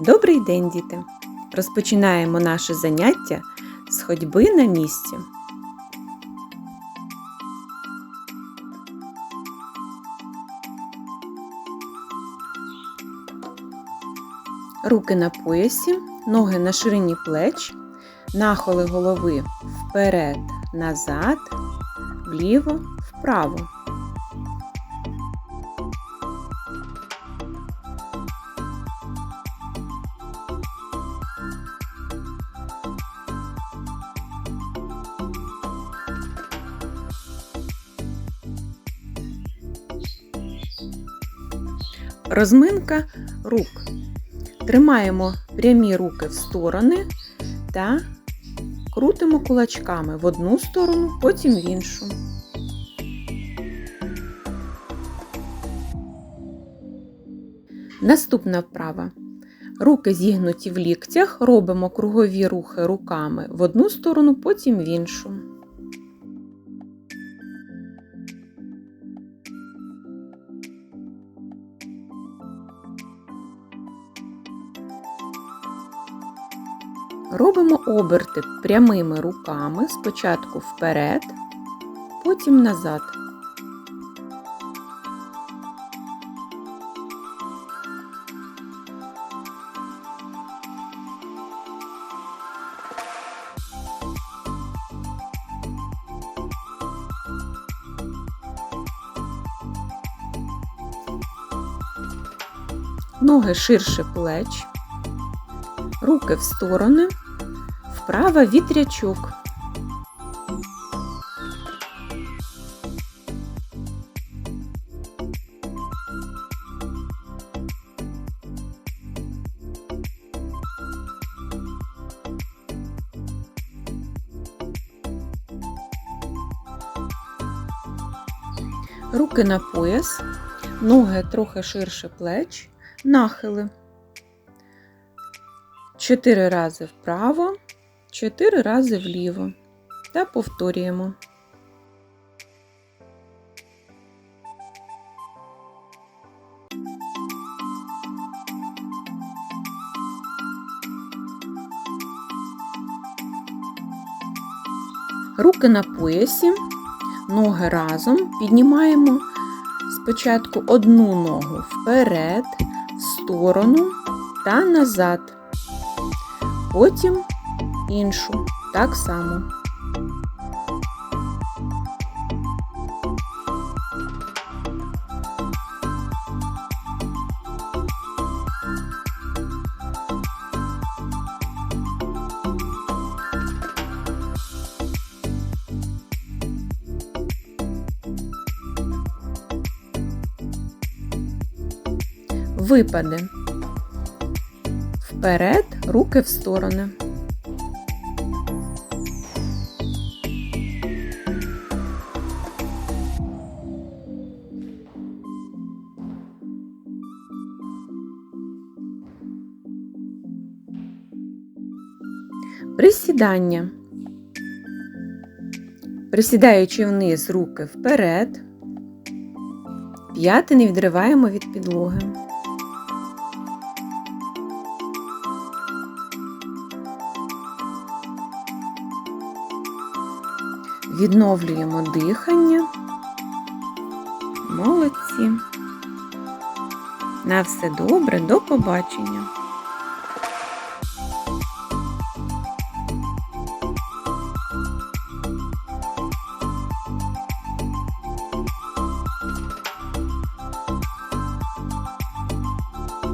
Добрий день, діти! Розпочинаємо наше заняття з ходьби на місці. Руки на поясі, ноги на ширині плеч, нахили голови вперед, назад, вліво, вправо. Розминка рук. Тримаємо прямі руки в сторони та крутимо кулачками в одну сторону, потім в іншу. Наступна вправа. Руки зігнуті в ліктях, робимо кругові рухи руками в одну сторону, потім в іншу. Робимо оберти прямими руками, спочатку вперед, потім назад. Ноги ширше плеч, руки в сторони, вправо вітрячок. Руки на пояс, ноги трохи ширше плеч, нахили. Чотири рази вправо, чотири рази вліво. Та повторюємо. Руки на поясі, ноги разом піднімаємо. Спочатку одну ногу вперед, в сторону та назад. Потім іншу так само. Випади. Вперед, руки в сторони. Присідання. Присідаючи вниз руки вперед, п'яти не відриваємо від підлоги. Відновлюємо дихання. Молодці. На все добре, до побачення!